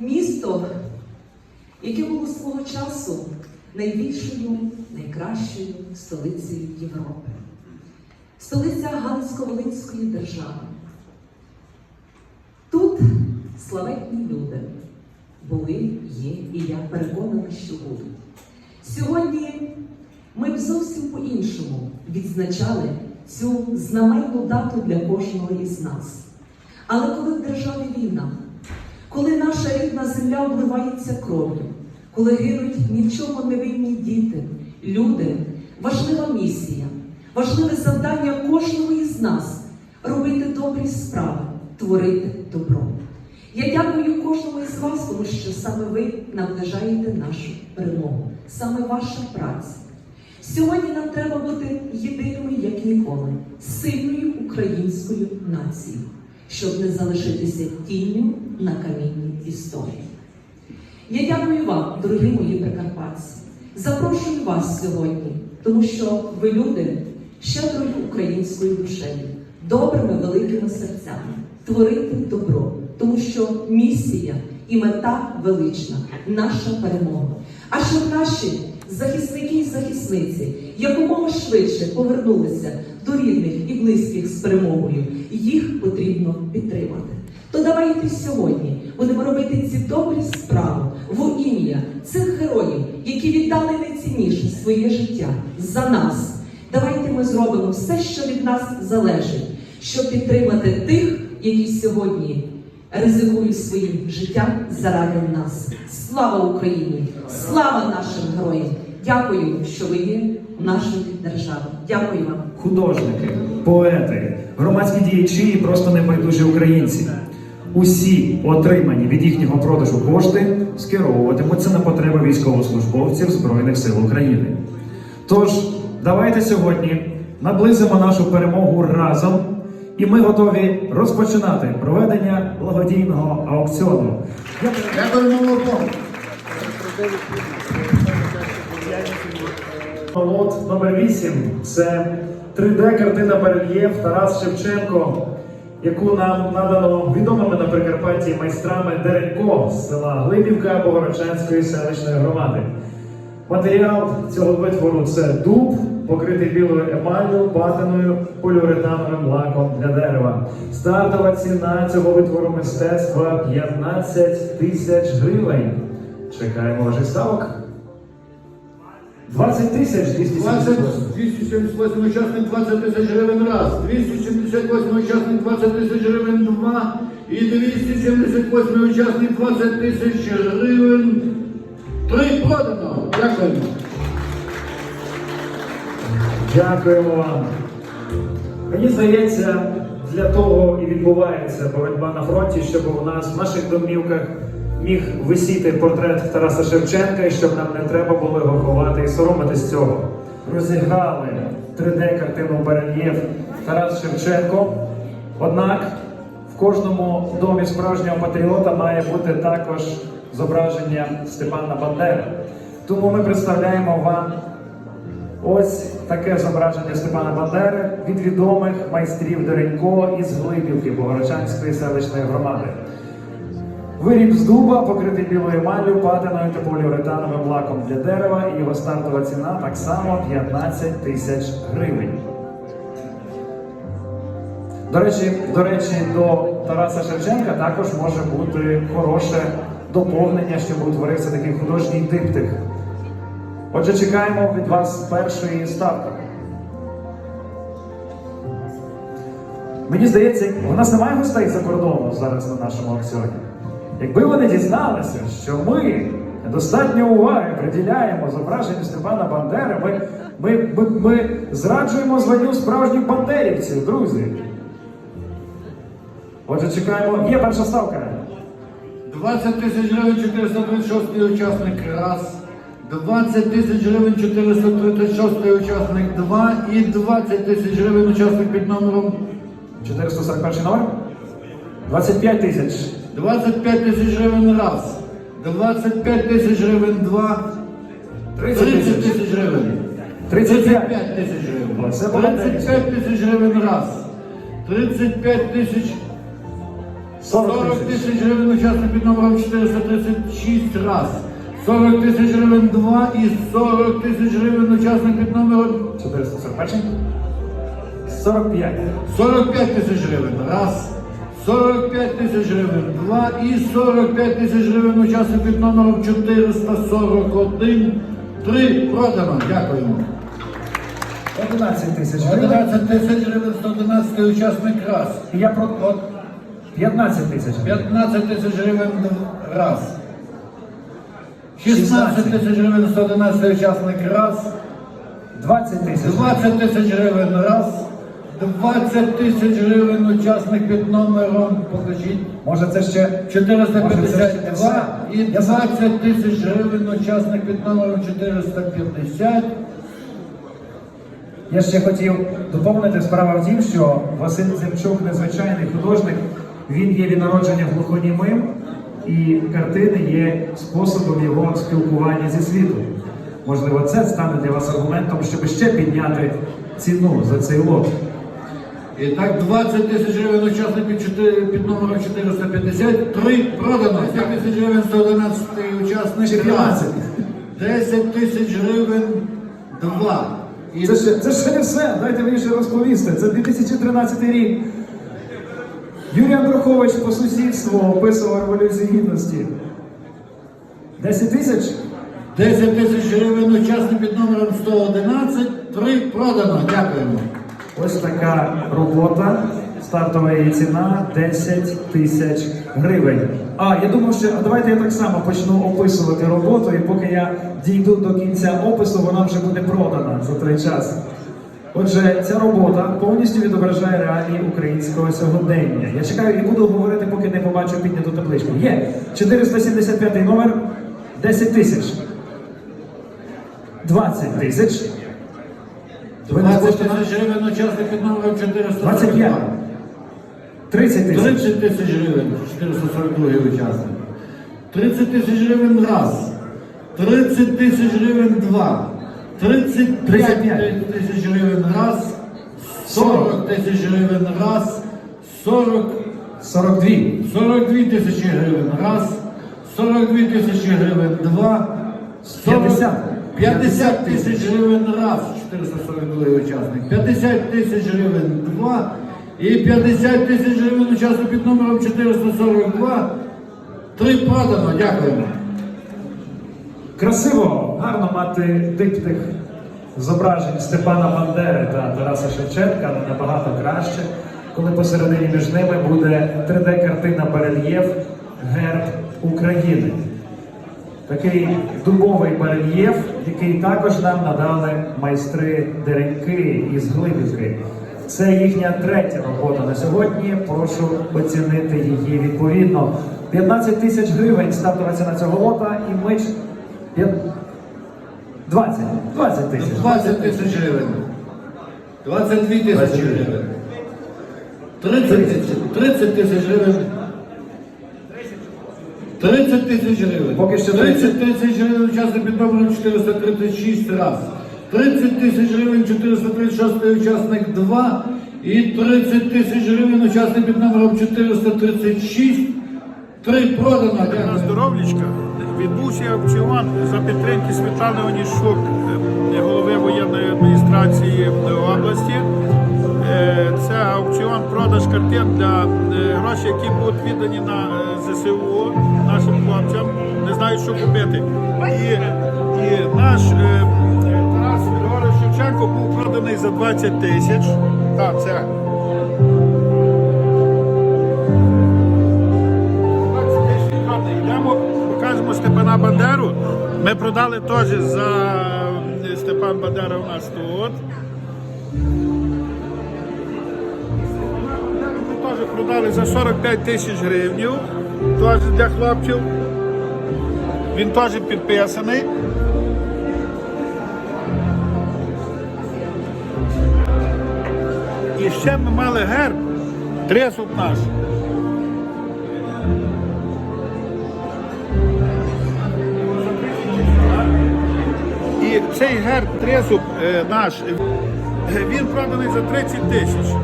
Місто, яке було свого часу найбільшою, найкращою столицею Європи, столиця Галицько-Волинської держави. Тут славетні люди були, є, і я переконана, що будуть. Сьогодні ми б зовсім по-іншому відзначали цю знаменну дату для кожного із нас. Але коли в державі війна, коли наша рідна земля обливається кров'ю, коли гинуть ні в чому не винні діти, люди, важлива місія, важливе завдання кожного із нас робити добрі справи, творити добро. Я дякую кожному із вас, тому що саме ви наближаєте нашу перемогу, саме ваша праця. Сьогодні нам треба бути єдиними, як ніколи, сильною українською нацією, щоб не залишитися тінню на камінні історії. Я дякую вам, дорогі мої прикарпатці. Запрошую вас сьогодні, тому що ви люди щедрою українською душею, добрими великими серцями, творити добро, тому що місія і мета велична, наша перемога. А щоб наші захисники і захисниці якомога швидше повернулися до рідних і близьких з перемогою, їх потрібно підтримати. То давайте сьогодні будемо робити ці добрі справи в ім'я цих героїв, які віддали найцінніше своє життя за нас. Давайте ми зробимо все, що від нас залежить, щоб підтримати тих, які сьогодні ризикують своїм життям заради нас. Слава Україні! Слава нашим героям! Дякую, що ви є нашою державою. Дякую вам. художники, поети, громадські діячі і просто небайдужі українці. Усі отримані від їхнього продажу кошти скеровуватимуться на потреби військовослужбовців Збройних сил України. Тож, давайте сьогодні наблизимо нашу перемогу разом, і ми готові розпочинати проведення благодійного аукціону. Молоко. Лот номер 8 це 3D-картина барельєф Тарас Шевченко, яку нам надано відомими на Прикарпатті майстрами Деренько з села Глибівка Богородчанської селищної громади. Матеріал цього витвору це дуб, покритий білою емаллю, патиною, поліуретановим лаком для дерева. Стартова ціна цього витвору мистецтва 15 тисяч гривень. Чекаємо ваших ставок. 20 тисяч 278. 278 учасник 20 тисяч гривень раз, 278 учасник 20 тисяч гривень два і 278 учасник 20 тисяч гривень три продано. Дякуємо. Дякуємо вам. Мені здається, для того і відбувається боротьба на фронті, щоб у нас в наших домівках міг висіти портрет Тараса Шевченка, і щоб нам не треба було його ховати і соромитись цього. Розіграли 3D-картину барельєф Тарас Шевченко. Однак в кожному домі справжнього патріота має бути також зображення Степана Бандери. Тому ми представляємо вам Ось таке зображення Степана Бандери від відомих майстрів Деренько із Глибівки Богородчанської селищної громади. Виріб з дуба, покритий білою емаллю, патиною та поліуретановим лаком для дерева, і його стартова ціна так само 15 тисяч гривень. До речі, до речі, до Тараса Шевченка також може бути хороше доповнення, щоб утворився такий художній диптих. Отже, чекаємо від вас першої ставки. Мені здається, у нас немає гостей за кордону зараз на нашому аукціоні. Якби вони дізналися, що ми недостатньо уваги приділяємо зображенню Степана Бандери, ми, ми, ми, ми зраджуємо званню справжніх бандерівців, друзі. Отже, чекаємо. Є перша ставка. 20 тисяч гривень 436 учасник раз, 20 тисяч гривень 436 учасник два і 20 тисяч гривень учасник під номером 441 номер. 25 тисяч. 25 тисяч гривень раз, 25 тисяч гривень два, 30 30 тисяч. гривень. 35. 35 тисяч гривень. 35 тисяч гривень раз. 35 тисяч 40 40 тисяч. тисяч гривень учасник під номером 436 раз. 40 тисяч гривень 2 і 40 тисяч гривень учасник під номером 441. 45. 45 тисяч гривень. Раз. 45 тисяч гривень. Два. І 45 тисяч гривень учасник під номером 441. Три. Продано. Дякуємо. 11 тисяч гривень. 11 тисяч гривень, 111 учасник раз. Я про от 15 тисяч гривень. 15 тисяч гривень раз. 16 тисяч гривень, 111 учасник раз. 20 тисяч. 20 тисяч гривень раз. 20 тисяч гривень учасник під номером, покажіть. Може це ще Може, це ще не 452 і 20 тисяч гривень учасник під номером 450. Я ще хотів доповнити справа в тім, що Василь Земчук незвичайний художник. Він є від народження глухонімим, і картини є способом його спілкування зі світом. Можливо, це стане для вас аргументом, щоб ще підняти ціну за цей лот. І так 20 тисяч гривень учасник під, 4, під номером 450. 3 продано. 10 тисяч гривень 111 учасник. Чи 15? 10 тисяч гривень 2. І Це ще, це ще не все. Дайте мені ще розповісти. Це 2013 рік. Юрій Андрухович по сусідству описував революцію гідності. 10 тисяч? 10 тисяч гривень учасник під номером 111. 3 продано. Дякуємо. Ось така робота. Стартова її ціна 10 тисяч гривень. А я думав, що а давайте я так само почну описувати роботу, і поки я дійду до кінця опису, вона вже буде продана за той час. Отже, ця робота повністю відображає реалії українського сьогодення. Я чекаю і буду говорити, поки не побачу підняту табличку. Є 475 номер 10 тисяч. 20 тисяч. Ви 20 тисяч гривень учасник під номером 442. 25. 30 тисяч. 30 тисяч гривень, 442 учасник. 30 тисяч гривень раз. 30 тисяч гривень два. 35 35 тисяч гривень раз. 40 тисяч гривень раз. 40, 42. 42 тисячі гривень раз. 42 тисячі гривень два. 40 50. 50 тисяч гривень раз, 442 учасник. 50 тисяч гривень два. І 50 тисяч гривень учасник під номером 442. Три продано, дякуємо. Красиво, гарно мати диптих зображень Степана Бандери та Тараса Шевченка, але набагато краще, коли посередині між ними буде 3D-картина барельєф Герб України. Такий дубовий барельєф, який також нам надали майстри Дереньки із Глибівки. Це їхня третя робота на сьогодні. Прошу оцінити її відповідно. 15 тисяч гривень стартова ціна цього лота, і ми 20. 20 тисяч. 20 тисяч гривень. 22 тисячі гривень. 30 тисяч. 30 тисяч гривень. 30 тисяч гривень. Поки що 30 тисяч гривень учасник під номером 436 раз. 30 тисяч гривень 436 учасник 2. І 30 тисяч гривень учасник під номером 436. 3 продано. На здоров'ячка відбувся аукціон за підтримки Світлани Оніщук, е, голови воєнної адміністрації області. Е, Це аукціон продаж картин для е, гроші, які будуть віддані на е, ЗСУ нашим хлопцям. Не знають, що купити. І, і наш е, Тарас Григорович Шевченко був проданий за 20 тисяч. Так, це Бандеру. Ми продали теж за е, Степан Бандера у нас тут. Ми теж продали за 45 тисяч гривень. Теж для хлопців. Він теж підписаний. І ще ми мали герб. Тресуп наш. І цей герб тризуб е, наш, е, він проданий за 30 тисяч.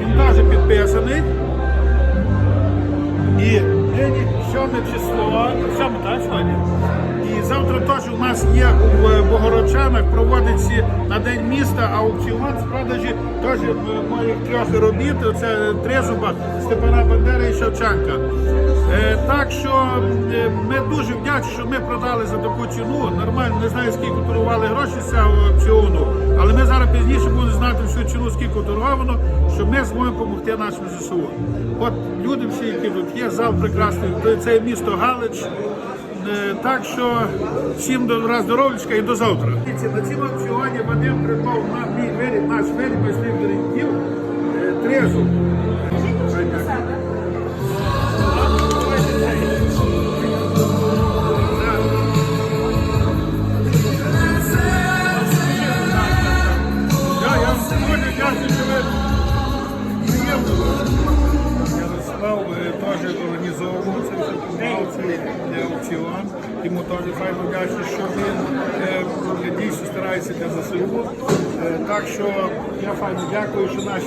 Він теж підписаний. І нині 7 число, 7, так, сьогодні? Завтра теж у нас є в Богородчанах, проводиться на День міста аукціон з продажі теж е, моїх трьох робіт. Це Трезуба, Степана Бандери і Шевченка. Е, Так що е, ми дуже вдячні, що ми продали за таку ціну. Нормально, не знаю, скільки торгували гроші з цього аукціону, але ми зараз пізніше будемо знати всю ціну, скільки торговано, щоб ми зможемо допомогти нашим ЗСУ. От люди всі, які тут є, зал прекрасний, це місто Галич. Е, Так що всім добра здоров'ячка і до завтра. На цьому аукціоні Вадим придбав на мій виріб, наш виріб майстрів берегів трезу. Я, вам сьогодні дякую, що ви приємно. Ярослав е, теж організовував це все, допомагав цей е. Йому теж хай вдячний, що він е, дійсно старається для ЗСУ. Е, Так що я файно дякую, що наші.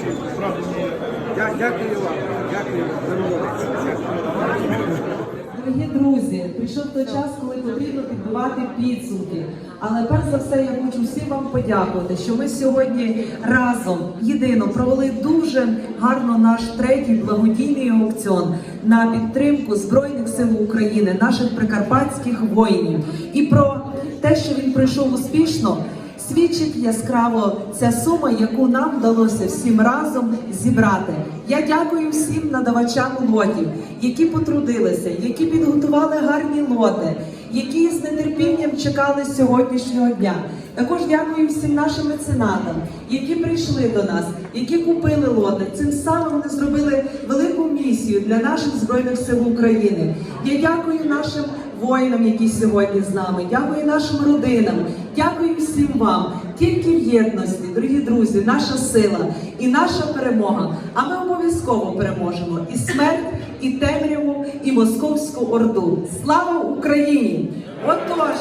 Я дякую вам. Дякую Дорогі друзі, прийшов той час, коли потрібно підбивати підсумки. Але перш за все я хочу всім вам подякувати, що ми сьогодні разом єдино провели дуже гарно наш третій благодійний аукціон на підтримку Збройних сил України, наших прикарпатських воїнів. І про те, що він пройшов успішно, свідчить яскраво ця сума, яку нам вдалося всім разом зібрати. Я дякую всім надавачам лотів, які потрудилися, які підготували гарні лоти, які з нетерпінням чекали сьогоднішнього дня. Також дякую всім нашим меценатам, які прийшли до нас, які купили лоти. Цим самим вони зробили велику місію для наших збройних сил України. Я дякую нашим воїнам, які сьогодні з нами. Дякую нашим родинам. Дякую всім вам. Тільки в єдності, дорогі друзі, наша сила і наша перемога. А ми обов'язково переможемо і смерть, і темряву, і московську орду. Слава Україні! Отож.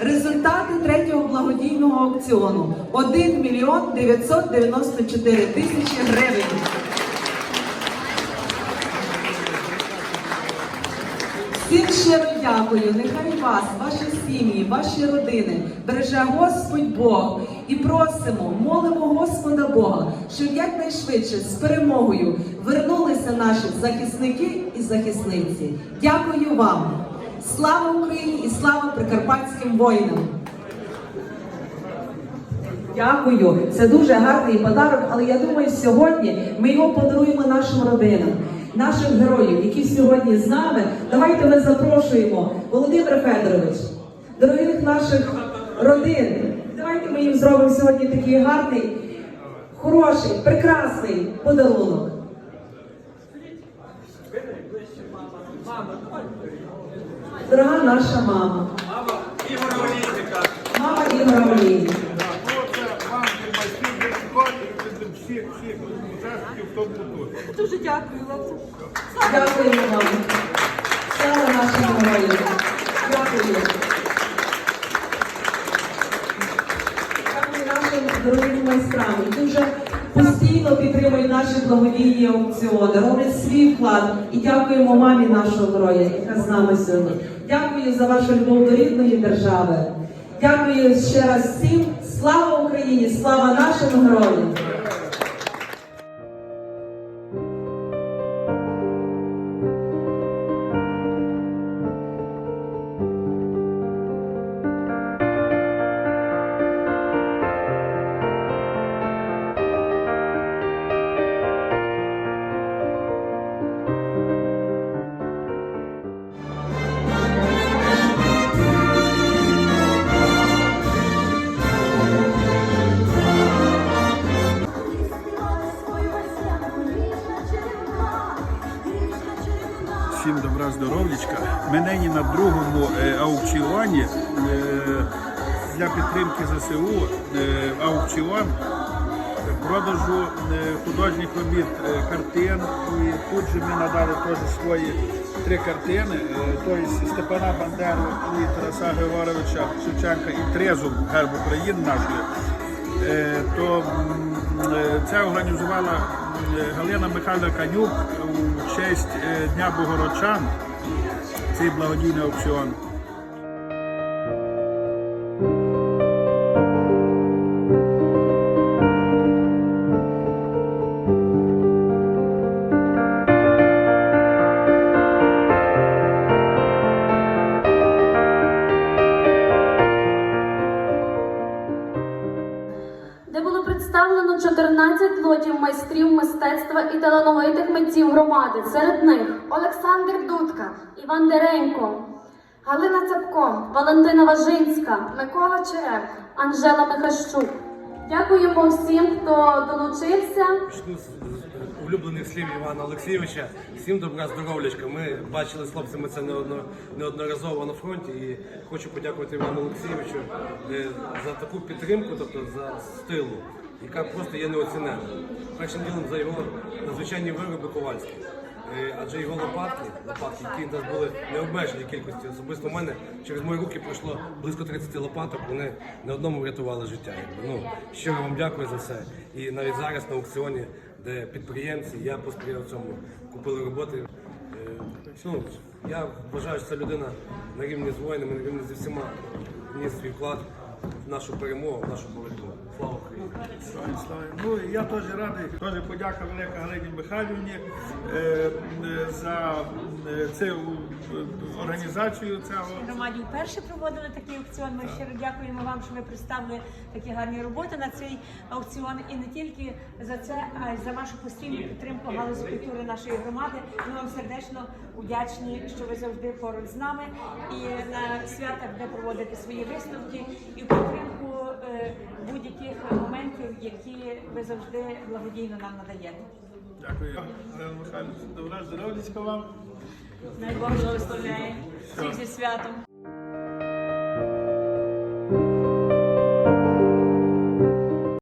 Результати третього благодійного аукціону 1 мільйон 994 тисячі гривень. Всім щиро дякую. Нехай вас, ваші сім'ї, ваші родини береже Господь Бог. І просимо, молимо Господа Бога, щоб якнайшвидше з перемогою вернулися наші захисники і захисниці. Дякую вам. Слава Україні і слава прикарпатським воїнам! Дякую, це дуже гарний подарок, але я думаю, сьогодні ми його подаруємо нашим родинам, нашим героїв, які сьогодні з нами. Давайте ми запрошуємо Володимир Федорович, дорогих наших родин. Давайте ми їм зробимо сьогодні такий гарний, хороший, прекрасний подарунок. Дорога наша мама. Мама Ігора Олійника. Мама Ігора Олійника. Дуже дякую вам. Дякуємо вам. Слава нашим героям. Дякую. Дякую нашим дорогим майстрам, які вже постійно підтримують наші благодійні аукціони, роблять свій вклад. І дякуємо мамі нашого героя, яка з нами сьогодні. Дякую за вашу любов до рідної держави. Дякую ще раз всім. Слава Україні! Слава нашим героям! Здоров'ячка. Ми нині на другому е, аукціоні е, для підтримки ЗСУ. Е, аукціон продажу художніх робіт картин. І тут же ми надали теж свої три картини. Тобто Степана Бандеру і Тараса Григоровича Шевченка і Трезуб герб України нашої. То це організувала Галина Михайло Канюк у честь е, Дня Богородчан. Цей благодійний аукціон. Митців громади. Серед них Олександр Дудка, Іван Деренько, Галина Цапко, Валентина Важинська, Микола Череп, Анжела Михащук. Дякуємо всім, хто долучився. Улюблених слів Івана Олексійовича. Всім добра здоров'ячка. Ми бачили з хлопцями це неодно, неодноразово на фронті. І хочу подякувати Івану Олексійовичу е, за таку підтримку, тобто за стилу, яка просто є неоцінена. Першим ділом за його надзвичайні вироби ковальські. Е, Адже його лопатки, лопатки, які в нас були необмежені кількості. Особисто в мене через мої руки пройшло близько 30 лопаток. Вони не одному врятували життя. Ну щиро вам дякую за це. І навіть зараз на аукціоні, де підприємці, я посприяв цьому, купили роботи. Е, Ну, я вважаю, що ця людина на рівні з воїнами, на рівні зі всіма вніс свій вклад в нашу перемогу, в нашу боротьбу. Слава Україні! Ну і я теж радий. Теж подяка велика Галині Михайлівні е, е, за е, цю е, організацію цього. громаді вперше проводили такий аукціон. Ми щиро дякуємо вам, що ви представили такі гарні роботи на цей аукціон. І не тільки за це, а й за вашу постійну підтримку галузі культури нашої громади. Ми вам сердечно вдячні, що ви завжди поруч з нами і на святах, де проводите свої висновки, і підтримку будь-яких моментів, які ви завжди благодійно нам надаєте. Дякую. Галина добра здоров'ячка вам. Найбог благословляє всіх зі святом.